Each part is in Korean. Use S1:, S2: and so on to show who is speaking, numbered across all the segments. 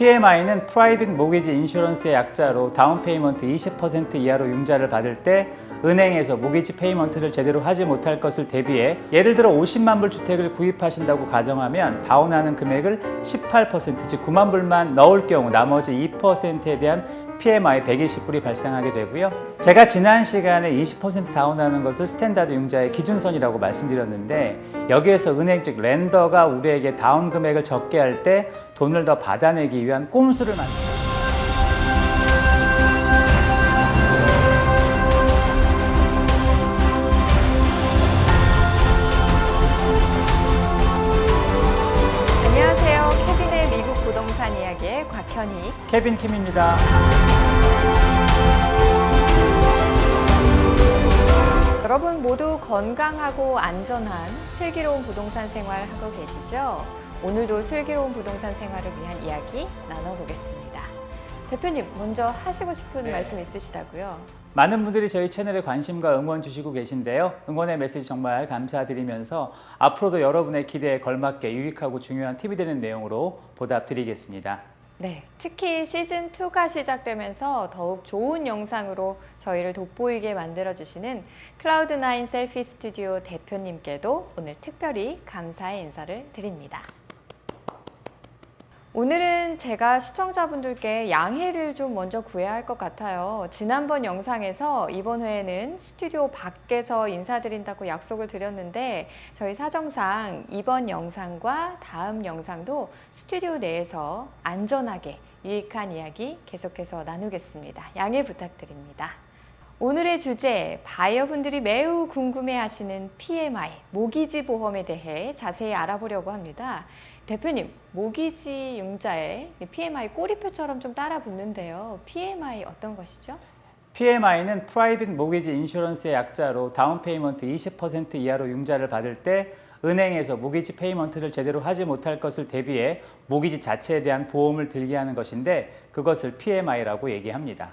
S1: PMI는 프라이빗 모기지 인슈런스의 약자로 다운 페이먼트 20% 이하로 융자를 받을 때 은행에서 모기지 페이먼트를 제대로 하지 못할 것을 대비해 예를 들어 50만 불 주택을 구입하신다고 가정하면 다운하는 금액을 18%즉 9만 불만 넣을 경우 나머지 2%에 대한 PMI 120불이 발생하게 되고요. 제가 지난 시간에 20% 다운하는 것을 스탠다드 융자의 기준선이라고 말씀드렸는데 여기에서 은행 즉 렌더가 우리에게 다운 금액을 적게 할 때 돈을 더 받아내기 위한 꼼수를 만듭니다. 케빈 킴입니다.
S2: 여러분 모두 건강하고 안전한 슬기로운 부동산 생활 하고 계시죠? 오늘도 슬기로운 부동산 생활을 위한 이야기 나눠보겠습니다. 대표님, 먼저 하시고 싶은
S1: 네.
S2: 말씀 있으시다고요?
S1: 많은 분들이 저희 채널에 관심과 응원 주시고 계신데요. 응원의 메시지 정말 감사드리면서 앞으로도 여러분의 기대에 걸맞게 유익하고 중요한 팁이 되는 내용으로 보답드리겠습니다.
S2: 네, 특히 시즌 2가 시작되면서 더욱 좋은 영상으로 저희를 돋보이게 만들어주시는 클라우드9 셀피 스튜디오 대표님께도 오늘 특별히 감사의 인사를 드립니다. 오늘은 제가 시청자분들께 양해를 좀 먼저 구해야 할 것 같아요. 지난번 영상에서 이번 회에는 스튜디오 밖에서 인사드린다고 약속을 드렸는데 저희 사정상 이번 영상과 다음 영상도 스튜디오 내에서 안전하게 유익한 이야기 계속해서 나누겠습니다. 양해 부탁드립니다. 오늘의 주제, 바이어분들이 매우 궁금해 하시는 PMI, 모기지 보험에 대해 자세히 알아보려고 합니다. 대표님, 모기지 융자에 PMI 꼬리표처럼 좀 따라 붙는데요. PMI 어떤 것이죠?
S1: PMI는 프라이빗 모기지 인슈런스의 약자로 다운 페이먼트 20% 이하로 융자를 받을 때 은행에서 모기지 페이먼트를 제대로 하지 못할 것을 대비해 모기지 자체에 대한 보험을 들게 하는 것인데 그것을 PMI라고 얘기합니다.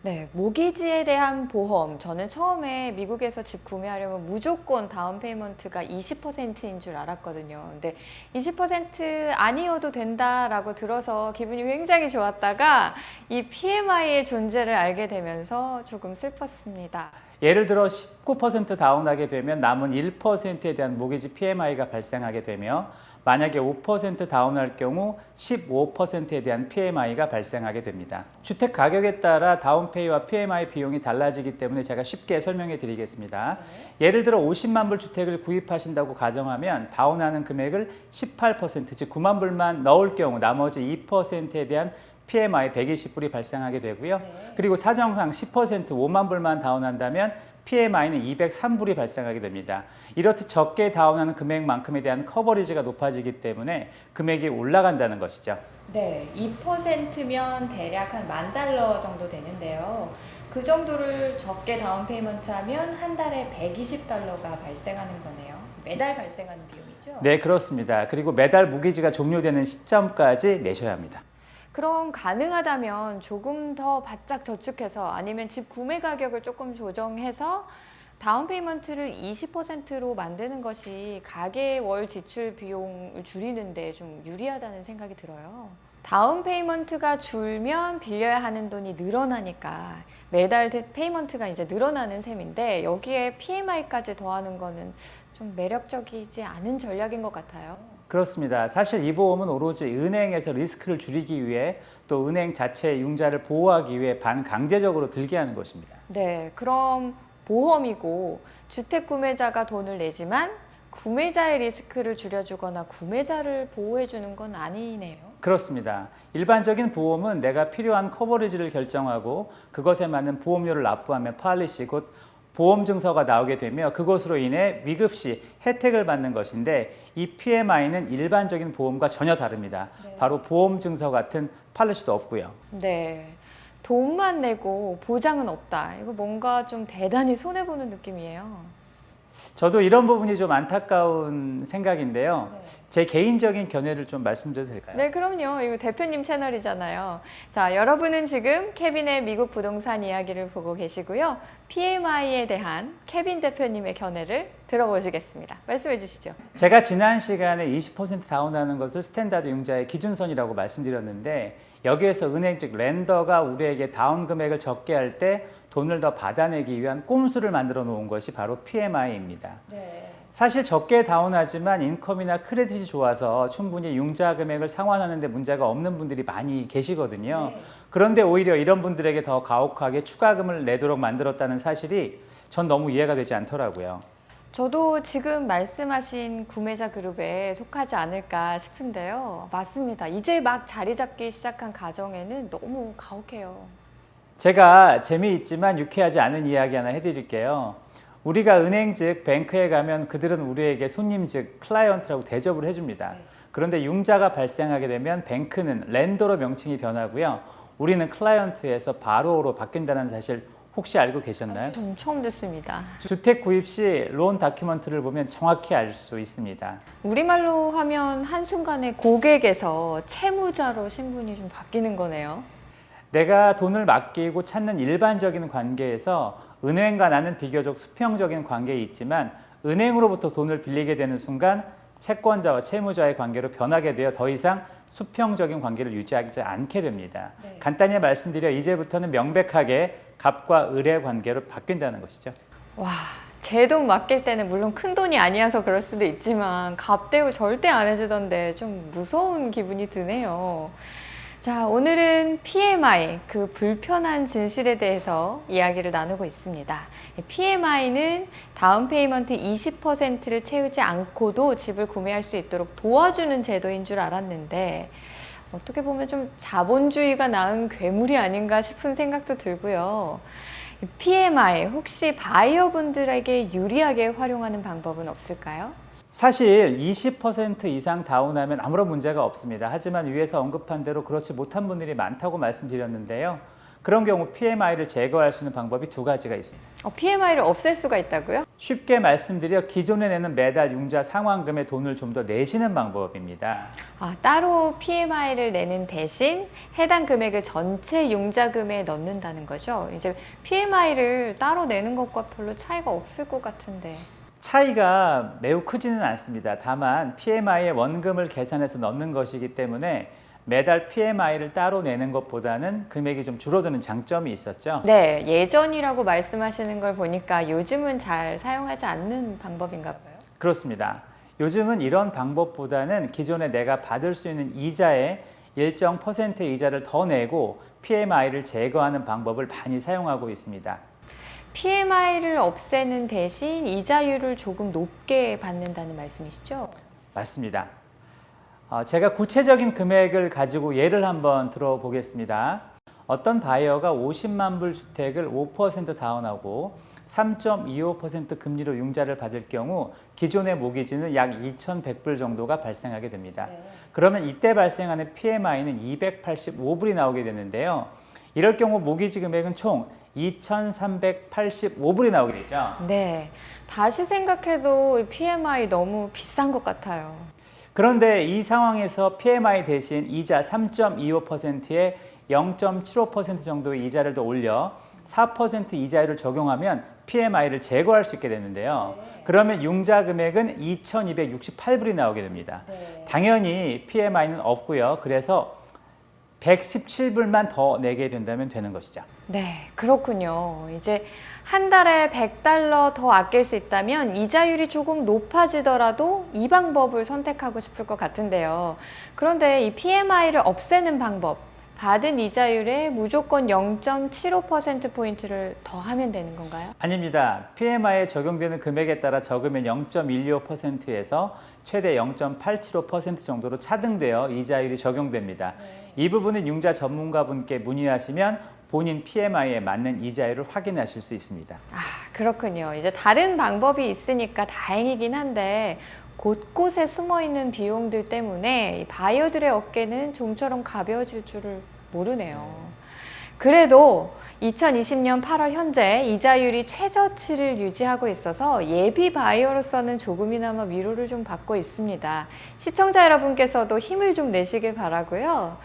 S2: 네, 모기지에 대한 보험. 저는 처음에 미국에서 집 구매하려면 무조건 다운 페이먼트가 20%인 줄 알았거든요. 근데 20% 아니어도 된다라고 들어서 기분이 굉장히 좋았다가 이 PMI의 존재를 알게 되면서 조금 슬펐습니다.
S1: 예를 들어 19% 다운하게 되면 남은 1%에 대한 모기지 PMI가 발생하게 되며 만약에 5% 다운할 경우 15%에 대한 PMI가 발생하게 됩니다. 주택 가격에 따라 다운페이와 PMI 비용이 달라지기 때문에 제가 쉽게 설명해 드리겠습니다. 예를 들어 50만 불 주택을 구입하신다고 가정하면 다운하는 금액을 18%, 즉 9만 불만 넣을 경우 나머지 2%에 대한 PMI 120불이 발생하게 되고요.
S2: 네.
S1: 그리고 사정상 10% 5만 불만 다운한다면 PMI는 203불이 발생하게 됩니다. 이렇듯 적게 다운하는 금액만큼에 대한 커버리지가 높아지기 때문에 금액이 올라간다는 것이죠.
S2: 네, 2%면 대략 한 만 달러 정도 되는데요. 그 정도를 적게 다운 페이먼트 하면 한 달에 120달러가 발생하는 거네요. 매달 발생하는 비용이죠?
S1: 네, 그렇습니다. 그리고 매달 무기지가 종료되는 시점까지 내셔야 합니다.
S2: 그럼 가능하다면 조금 더 바짝 저축해서 아니면 집 구매 가격을 조금 조정해서 다운 페이먼트를 20%로 만드는 것이 가계 월 지출 비용을 줄이는데 좀 유리하다는 생각이 들어요. 다운 페이먼트가 줄면 빌려야 하는 돈이 늘어나니까 매달 대- 페이먼트가 이제 늘어나는 셈인데 여기에 PMI까지 더하는 거는 좀 매력적이지 않은 전략인 것 같아요.
S1: 그렇습니다. 사실 이 보험은 오로지 은행에서 리스크를 줄이기 위해 또 은행 자체의 융자를 보호하기 위해 반강제적으로 들게 하는 것입니다.
S2: 네, 그럼 보험이고 주택 구매자가 돈을 내지만 구매자의 리스크를 줄여주거나 구매자를 보호해주는 건 아니네요.
S1: 그렇습니다. 일반적인 보험은 내가 필요한 커버리지를 결정하고 그것에 맞는 보험료를 납부하면 팔리시 곧 보험 증서가 나오게 되며 그것으로 인해 위급 시 혜택을 받는 것인데 이 PMI는 일반적인 보험과 전혀 다릅니다.
S2: 네.
S1: 바로 보험 증서 같은 팔리시도 없고요.
S2: 네. 돈만 내고 보장은 없다. 이거 뭔가 좀 대단히 손해보는 느낌이에요.
S1: 저도 이런 부분이 좀 안타까운 생각인데요.
S2: 네.
S1: 제 개인적인 견해를 좀 말씀드려도 될까요?
S2: 네, 그럼요. 이거 대표님 채널이잖아요. 자, 여러분은 지금 케빈의 미국 부동산 이야기를 보고 계시고요. PMI에 대한 케빈 대표님의 견해를 들어보시겠습니다. 말씀해 주시죠.
S1: 제가 지난 시간에 20% 다운하는 것을 스탠다드 융자의 기준선이라고 말씀드렸는데 여기에서 은행 즉 렌더가 우리에게 다운 금액을 적게 할때 돈을 더 받아내기 위한 꼼수를 만들어 놓은 것이 바로 PMI입니다.
S2: 네.
S1: 사실 적게 다운하지만 인컴이나 크레딧이 좋아서 충분히 융자 금액을 상환하는데 문제가 없는 분들이 많이 계시거든요. 그런데 오히려 이런 분들에게 더 가혹하게 추가금을 내도록 만들었다는 사실이 전 너무 이해가 되지 않더라고요.
S2: 저도 지금 말씀하신 구매자 그룹에 속하지 않을까 싶은데요. 맞습니다. 이제 막 자리 잡기 시작한 가정에는 너무 가혹해요.
S1: 제가 재미있지만 유쾌하지 않은 이야기 하나 해드릴게요. 우리가 은행 즉 뱅크에 가면 그들은 우리에게 손님 즉 클라이언트라고 대접을 해줍니다.
S2: 네.
S1: 그런데 융자가 발생하게 되면 뱅크는 렌더로 명칭이 변하고요. 우리는 클라이언트에서 바로로 바뀐다는 사실 혹시 알고 계셨나요?
S2: 좀 처음 듣습니다.
S1: 주택 구입 시 론 다큐먼트를 보면 정확히 알 수 있습니다.
S2: 우리말로 하면 한순간에 고객에서 채무자로 신분이 좀 바뀌는 거네요.
S1: 내가 돈을 맡기고 찾는 일반적인 관계에서 은행과 나는 비교적 수평적인 관계에 있지만 은행으로부터 돈을 빌리게 되는 순간 채권자와 채무자의 관계로 변하게 되어 더 이상 수평적인 관계를 유지하지 않게 됩니다.
S2: 네.
S1: 간단히 말씀드려 이제부터는 명백하게 갑과 을의 관계로 바뀐다는 것이죠.
S2: 와, 제 돈 맡길 때는 물론 큰 돈이 아니어서 그럴 수도 있지만 값 대우 절대 안 해주던데 좀 무서운 기분이 드네요. 자, 오늘은 PMI, 그 불편한 진실에 대해서 이야기를 나누고 있습니다. PMI는 다운 페이먼트 20%를 채우지 않고도 집을 구매할 수 있도록 도와주는 제도인 줄 알았는데 어떻게 보면 좀 자본주의가 낳은 괴물이 아닌가 싶은 생각도 들고요. PMI 혹시 바이어분들에게 유리하게 활용하는 방법은 없을까요?
S1: 사실 20% 이상 다운하면 아무런 문제가 없습니다. 하지만 위에서 언급한 대로 그렇지 못한 분들이 많다고 말씀드렸는데요. 그런 경우 PMI를 제거할 수 있는 방법이 두 가지가 있습니다.
S2: 어, PMI를 없앨 수가 있다고요?
S1: 쉽게 말씀드려 기존에 내는 매달 융자 상환금의 돈을 좀 더 내시는 방법입니다.
S2: 아, 따로 PMI를 내는 대신 해당 금액을 전체 융자금에 넣는다는 거죠. 이제 PMI를 따로 내는 것과 별로 차이가 없을 것 같은데.
S1: 차이가 매우 크지는 않습니다. 다만 PMI의 원금을 계산해서 넣는 것이기 때문에 매달 PMI를 따로 내는 것보다는 금액이 좀 줄어드는 장점이 있었죠.
S2: 네, 예전이라고 말씀하시는 걸 보니까 요즘은 잘 사용하지 않는 방법인가 봐요.
S1: 그렇습니다. 요즘은 이런 방법보다는 기존에 내가 받을 수 있는 이자의 일정 퍼센트의 이자를 더 내고 PMI를 제거하는 방법을 많이 사용하고 있습니다.
S2: PMI를 없애는 대신 이자율을 조금 높게 받는다는 말씀이시죠?
S1: 맞습니다. 어, 제가 구체적인 금액을 가지고 예를 한번 들어보겠습니다. 어떤 바이어가 50만 불 주택을 5% 다운하고 3.25% 금리로 융자를 받을 경우 기존의 모기지는 약 2,100불 정도가 발생하게 됩니다. 그러면 이때 발생하는 PMI는 285불이 나오게 되는데요. 이럴 경우 모기지 금액은 총 2,385불이 나오게 되죠.
S2: 네. 다시 생각해도 PMI 너무 비싼 것 같아요.
S1: 그런데 이 상황에서 PMI 대신 이자 3.25%에 0.75% 정도의 이자를 더 올려 4% 이자율을 적용하면 PMI를 제거할 수 있게 되는데요. 그러면 융자 금액은 2,268불이 나오게 됩니다. 당연히 PMI는 없고요. 그래서 117불만 더 내게 된다면 되는 것이죠.
S2: 네, 그렇군요. 이제 한 달에 100달러 더 아낄 수 있다면 이자율이 조금 높아지더라도 이 방법을 선택하고 싶을 것 같은데요. 그런데 이 PMI를 없애는 방법, 받은 이자율에 무조건 0.75%포인트를 더 하면 되는 건가요?
S1: 아닙니다. PMI에 적용되는 금액에 따라 적으면 0.125%에서 최대 0.875% 정도로 차등되어 이자율이 적용됩니다. 이 부분은 융자 전문가분께 문의하시면 본인 PMI에 맞는 이자율을 확인하실 수 있습니다.
S2: 아, 그렇군요. 이제 다른 방법이 있으니까 다행이긴 한데 곳곳에 숨어 있는 비용들 때문에 이 바이어들의 어깨는 좀처럼 가벼워질 줄을 모르네요. 그래도 2020년 8월 현재 이자율이 최저치를 유지하고 있어서 예비 바이어로서는 조금이나마 위로를 좀 받고 있습니다. 시청자 여러분께서도 힘을 좀 내시길 바라고요.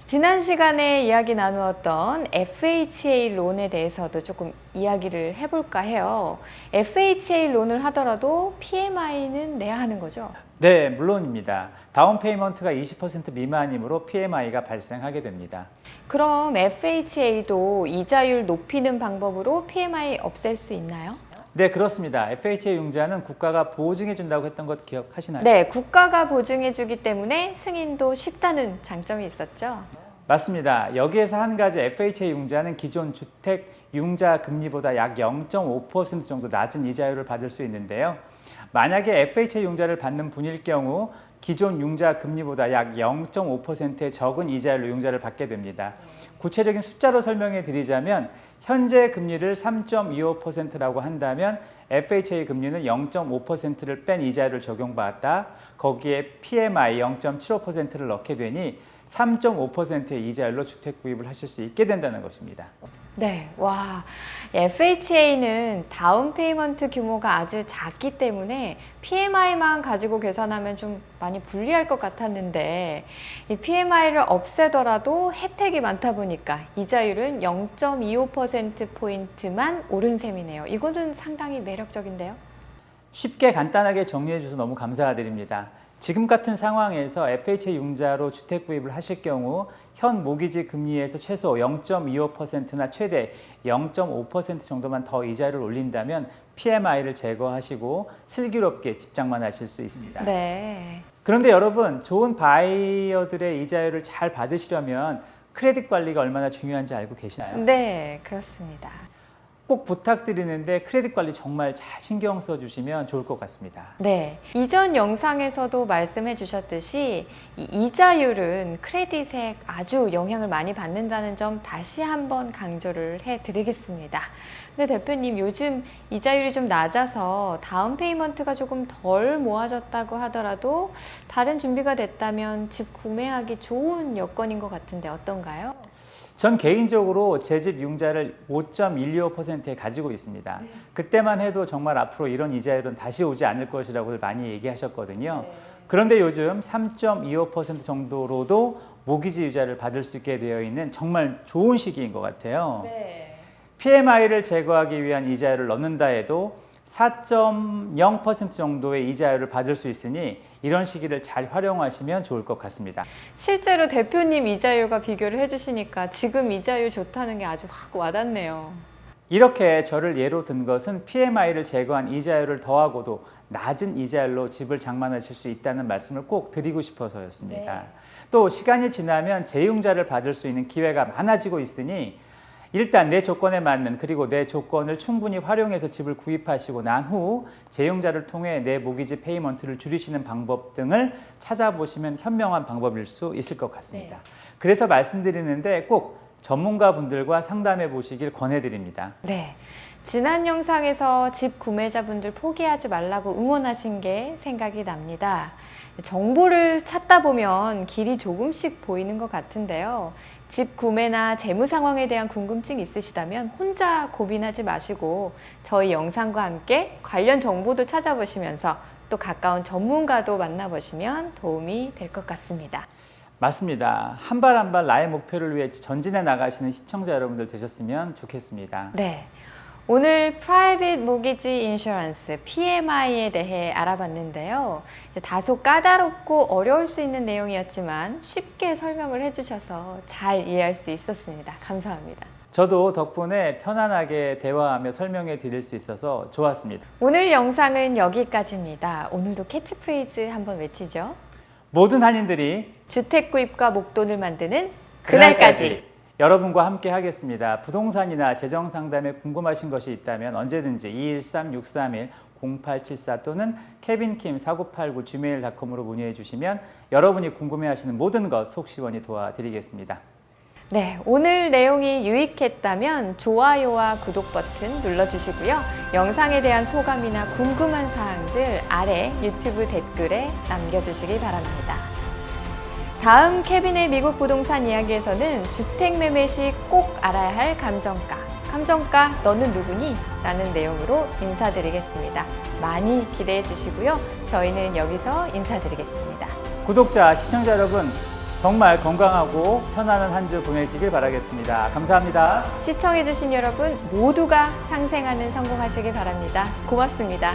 S2: 지난 시간에 이야기 나누었던 FHA 론에 대해서도 조금 이야기를 해볼까 해요. FHA 론을 하더라도 PMI는 내야 하는 거죠.
S1: 네, 물론입니다. 다운 페이먼트가 20% 미만이므로 PMI가 발생하게 됩니다.
S2: 그럼 FHA도 이자율 높이는 방법으로 PMI 없앨 수 있나요?
S1: 네, 그렇습니다. FHA 융자는 국가가 보증해 준다고 했던 것 기억하시나요?
S2: 네, 국가가 보증해 주기 때문에 승인도 쉽다는 장점이 있었죠.
S1: 맞습니다. 여기에서 한 가지 FHA 융자는 기존 주택 융자 금리보다 약 0.5% 정도 낮은 이자율을 받을 수 있는데요. 만약에 FHA 융자를 받는 분일 경우 기존 융자 금리보다 약 0.5%의 적은 이자율로 융자를 받게 됩니다. 구체적인 숫자로 설명해 드리자면 현재 금리를 3.25%라고 한다면 FHA 금리는 0.5%를 뺀 이자율을 적용받았다. 거기에 PMI 0.75%를 넣게 되니 3.5%의 이자율로 주택 구입을 하실 수 있게 된다는 것입니다.
S2: 네, 와, FHA는 다운 페이먼트 규모가 아주 작기 때문에 PMI만 가지고 계산하면 좀 많이 불리할 것 같았는데 이 PMI를 없애더라도 혜택이 많다 보니까 이자율은 0.25% 포인트만 오른 셈이네요. 이거는 상당히 매력적인데요.
S1: 쉽게 간단하게 정리해 주셔서 너무 감사드립니다. 지금 같은 상황에서 FHA 융자로 주택 구입을 하실 경우 현 모기지 금리에서 최소 0.25%나 최대 0.5% 정도만 더 이자를 올린다면 PMI를 제거하시고 슬기롭게 집장만 하실 수 있습니다.
S2: 네.
S1: 그런데 여러분, 좋은 바이어들의 이자율을 잘 받으시려면 크레딧 관리가 얼마나 중요한지 알고 계시나요?
S2: 네, 그렇습니다.
S1: 꼭 부탁드리는데 크레딧 관리 정말 잘 신경 써 주시면 좋을 것 같습니다.
S2: 네. 이전 영상에서도 말씀해 주셨듯이 이 이자율은 크레딧에 아주 영향을 많이 받는다는 점 다시 한번 강조를 해 드리겠습니다. 근데 대표님 요즘 이자율이 좀 낮아서 다운 페이먼트가 조금 덜 모아졌다고 하더라도 다른 준비가 됐다면 집 구매하기 좋은 여건인 것 같은데 어떤가요?
S1: 전 개인적으로 제 집 융자를 5.125%에 가지고 있습니다. 그때만 해도 정말 앞으로 이런 이자율은 다시 오지 않을 것이라고 많이 얘기하셨거든요. 그런데 요즘 3.25% 정도로도 모기지 이자를 받을 수 있게 되어 있는 정말 좋은 시기인 것 같아요.
S2: 네.
S1: PMI를 제거하기 위한 이자율을 넣는다 해도 4.0% 정도의 이자율을 받을 수 있으니 이런 시기를 잘 활용하시면 좋을 것 같습니다.
S2: 실제로 대표님 이자율과 비교를 해주시니까 지금 이자율 좋다는 게 아주 확 와닿네요.
S1: 이렇게 저를 예로 든 것은 PMI를 제거한 이자율을 더하고도 낮은 이자율로 집을 장만하실 수 있다는 말씀을 꼭 드리고 싶어서였습니다.
S2: 네.
S1: 또 시간이 지나면 재융자를 받을 수 있는 기회가 많아지고 있으니 일단 내 조건에 맞는 그리고 내 조건을 충분히 활용해서 집을 구입하시고 난 후 재융자를 통해 내 모기지 페이먼트를 줄이시는 방법 등을 찾아보시면 현명한 방법일 수 있을 것 같습니다.
S2: 네.
S1: 그래서 말씀드리는데 꼭 전문가 분들과 상담해 보시길 권해드립니다.
S2: 네. 지난 영상에서 집 구매자분들 포기하지 말라고 응원하신 게 생각이 납니다. 정보를 찾다 보면 길이 조금씩 보이는 것 같은데요. 집 구매나 재무 상황에 대한 궁금증 있으시다면 혼자 고민하지 마시고 저희 영상과 함께 관련 정보도 찾아보시면서 또 가까운 전문가도 만나보시면 도움이 될 것 같습니다.
S1: 맞습니다. 한 발 한 발 나의 목표를 위해 전진해 나가시는 시청자 여러분들 되셨으면 좋겠습니다.
S2: 네. 오늘 프라이빗 모기지 인슈런스 PMI에 대해 알아봤는데요. 다소 까다롭고 어려울 수 있는 내용이었지만 쉽게 설명을 해주셔서 잘 이해할 수 있었습니다. 감사합니다.
S1: 저도 덕분에 편안하게 대화하며 설명해 드릴 수 있어서 좋았습니다.
S2: 오늘 영상은 여기까지입니다. 오늘도 캐치프레이즈 한번 외치죠.
S1: 모든 한인들이
S2: 주택 구입과 목돈을 만드는 그날까지.
S1: 여러분과 함께 하겠습니다. 부동산이나 재정 상담에 궁금하신 것이 있다면 언제든지 213-631 0874 또는 케빈킴 4989 gmail.com으로 문의해 주시면 여러분이 궁금해하시는 모든 것 속시원히 도와드리겠습니다.
S2: 네, 오늘 내용이 유익했다면 좋아요와 구독 버튼 눌러주시고요. 영상에 대한 소감이나 궁금한 사항들 아래 유튜브 댓글에 남겨주시기 바랍니다. 다음 케빈의 미국 부동산 이야기에서는 주택 매매 시 꼭 알아야 할 감정가. 감정가 너는 누구니? 라는 내용으로 인사드리겠습니다. 많이 기대해 주시고요. 저희는 여기서 인사드리겠습니다.
S1: 구독자, 시청자 여러분 정말 건강하고 편안한 한 주 보내시길 바라겠습니다. 감사합니다.
S2: 시청해 주신 여러분 모두가 상생하는 성공하시길 바랍니다. 고맙습니다.